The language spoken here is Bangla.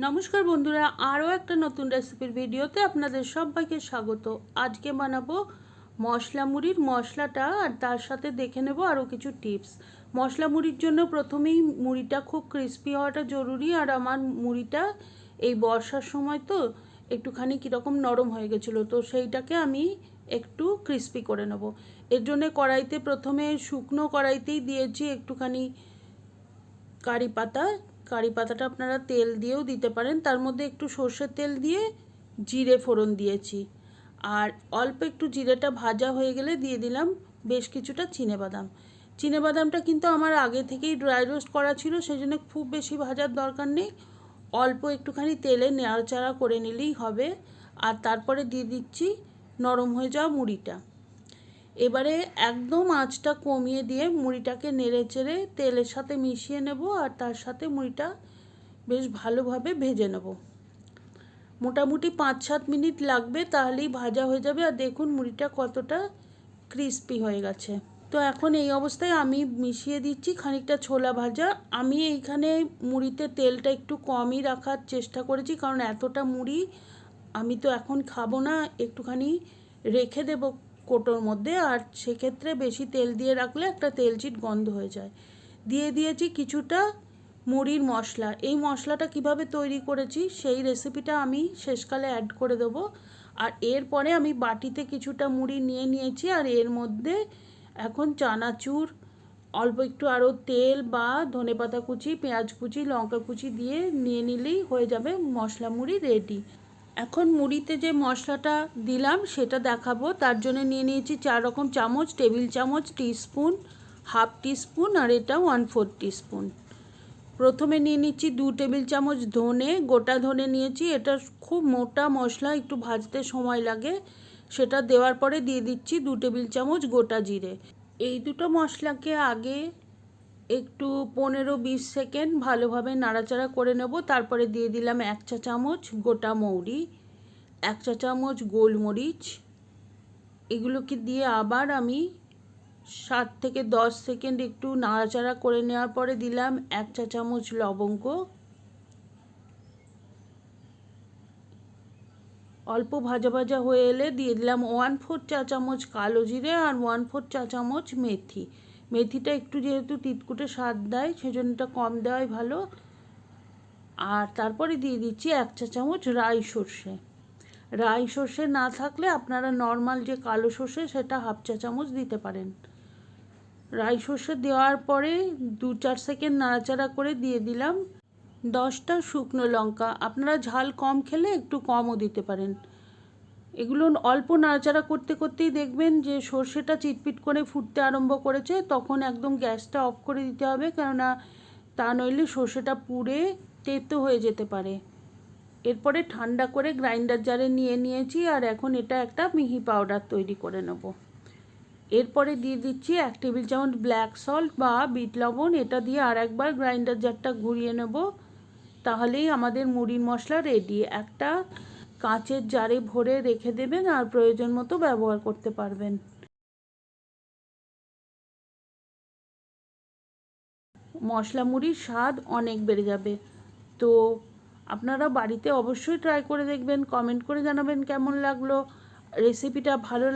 নমস্কার বন্ধুরা, আরও একটা নতুন রেসিপির ভিডিওতে আপনাদের সবাইকে স্বাগত। আজকে বানাবো মশলা মুড়ির মশলাটা আর তার সাথে দেখে নেব আরও কিছু টিপস মশলা মুড়ির জন্য প্রথমেই মুড়িটা খুব ক্রিস্পি হওয়াটা জরুরি আর আমার মুড়িটা এই বর্ষার সময় তো একটুখানি কীরকম নরম হয়ে গেছিল, তো সেইটাকে আমি একটু ক্রিস্পি করে নেব। এর জন্যে কড়াইতে প্রথমে শুকনো কড়াইতেই দিয়েছি একটুখানি কারি পাতা কারি পাতাটা আপনারা তেল দিয়েও দিতে পারেন। তার মধ্যে একটু সর্ষের তেল দিয়ে জিরে ফোড়ন দিয়েছি। আর অল্প একটু জিরেটা ভাজা হয়ে গেলে দিয়ে দিলাম বেশ কিছুটা বাদাম। বাদামটা কিন্তু আমার আগে থেকেই ড্রাই রোস্ট করা ছিল সেই জন্য খুব বেশি ভাজার দরকার নেই। অল্প একটুখানি তেলে নেড়াচাড়া করে নিলেই হবে। আর তারপরে দিয়ে দিচ্ছি নরম হয়ে যাওয়া মুড়িটা। এবারে একদম আঁচটা কমিয়ে দিয়ে মুড়িটাকে নেড়ে চেড়ে তেলের সাথে মিশিয়ে নেব আর তার সাথে মুড়িটা বেশ ভালোভাবে ভেজে নেব। মোটামুটি পাঁচ সাত মিনিট লাগবে, তাহলেই ভাজা হয়ে যাবে। আর দেখুন মুড়িটা কতটা ক্রিস্পি হয়ে গেছে। তো এখন এই অবস্থায় আমি মিশিয়ে দিচ্ছি খানিকটা ছোলা ভাজা। আমি এইখানে মুড়িতে তেলটা একটু কমই রাখার চেষ্টা করেছি, কারণ এতটা মুড়ি আমি তো এখন খাব না। একটুখানি রেখে দেবো কোটোর মধ্যে আর সেক্ষেত্রে বেশি তেল দিয়ে রাখলে একটা তেলচিট গন্ধ হয়ে যায়। দিয়ে দিয়েছি কিছুটা মুড়ির মশলা। এই মশলাটা কীভাবে তৈরি করেছি সেই রেসিপিটা আমি শেষকালে অ্যাড করে দেবো। আর এরপরে আমি বাটিতে কিছুটা মুড়ি নিয়ে নিয়েছি আর এর মধ্যে এখন চানাচুর, অল্প একটু আরও তেল বা ধনে পাতা কুচি, পেঁয়াজ কুচি, লঙ্কা কুচি দিয়ে নিয়ে নিলেই হয়ে যাবে মশলা মুড়ি রেডি এখন মুড়িতে যে মশলাটা দিলাম, সেটা দেখাবো। তার জন্য নিয়ে নিয়েছি চার রকম চামচ, টেবিল চামচ, টিস্পুন, হাফ টিস্পুন, আর এটা ওয়ান ফোর টিস্পুন। প্রথমে নিয়ে নিচ্ছি দু টেবিল চামচ ধনে, গোটা ধনে নিয়েছি। এটা খুব মোটা মশলা, একটু ভাজতে সময় লাগে। সেটা দেওয়ার পরে দিয়ে দিচ্ছি দু টেবিল চামচ গোটা জিরে। এই দুটো মশলাকে আগে একটু পনেরো বিশ সেকেন্ড ভালোভাবে নাড়াচাড়া করে নেব। তারপরে দিয়ে দিলাম এক চা চামচ গোটা মৌরি, এক চা চামচ গোলমরিচ। এগুলোকে দিয়ে আবার আমি সাত থেকে দশ সেকেন্ড একটু নাড়াচাড়া করে নেওয়ার পরে দিলাম এক চা চামচ লবঙ্গ। অল্প ভাজা ভাজা হয়ে এলে দিয়ে দিলাম ওয়ান ফোর চা চামচ কালো জিরে আর ওয়ান ফোর চা চামচ মেথি। মেথিটা একটু যেহেতু তিতকুটে স্বাদ দেয় সেজন্য কম দেওয়াই ভালো। আর তারপরে দিয়ে দিচ্ছি এক চা চামচ রাই সর্ষে। রাই সর্ষে না থাকলে আপনারা নর্মাল যে কালো সর্ষে, সেটা হাফ চা চামচ দিতে পারেন। রাই সর্ষে দেওয়ার পরে দু চার সেকেন্ড নাড়াচাড়া করে দিয়ে দিলাম। দশটা শুকনো লঙ্কা। আপনারা ঝাল কম খেলে একটু কমও দিতে পারেন। এগুলো অল্প নাড়াচাড়া করতে করতেই দেখবেন যে সর্ষেটা চিটপিট করে ফুটতে আরম্ভ করেছে, তখন একদম গ্যাসটা অফ করে দিতে হবে, কেননা তা নইলে সর্ষেটা পুড়ে তেতো হয়ে যেতে পারে। এরপরে ঠান্ডা করে গ্রাইন্ডার জারে নিয়ে নিয়েছি আর এখন এটা একটা মিহি পাউডার তৈরি করে নেব। এরপরে দিয়ে দিচ্ছি এক টেবিল চামচ ব্ল্যাক সল্ট বা বিট লবণ, এটা দিয়ে আর একবার গ্রাইন্ডার জারটা ঘুরিয়ে নেব। তাহলেই আমাদের মুড়ির মশলা রেডি একটা কাঁচের জারে ভরে রেখে দেবেন আর প্রয়োজন মতো ব্যবহার করতে পারবেন। মশলা মুড়ির স্বাদ অনেক বেড়ে যাবে। তো আপনারা বাড়িতে অবশ্যই ট্রাই করে দেখবেন কমেন্ট করে জানাবেন কেমন লাগল। রেসিপিটা ভালো